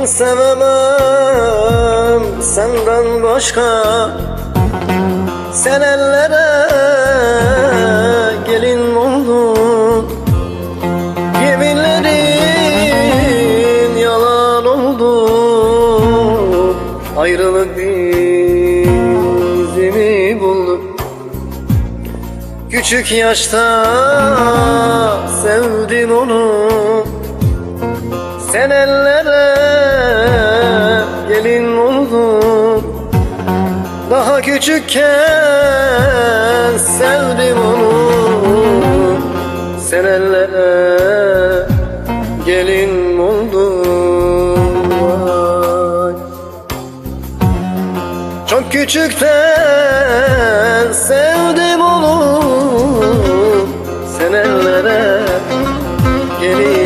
Ben sevemem senden başka. Sen ellere gelin oldun. Yeminlerin yalan oldu. Ayrılık bizimi buldu Küçük yaşta sevdim onu. Sen ellere Daha küçükken sevdim onu. Sen ellere gelin oldun Vay. Çok küçükten sevdim onu. Sen ellere gelin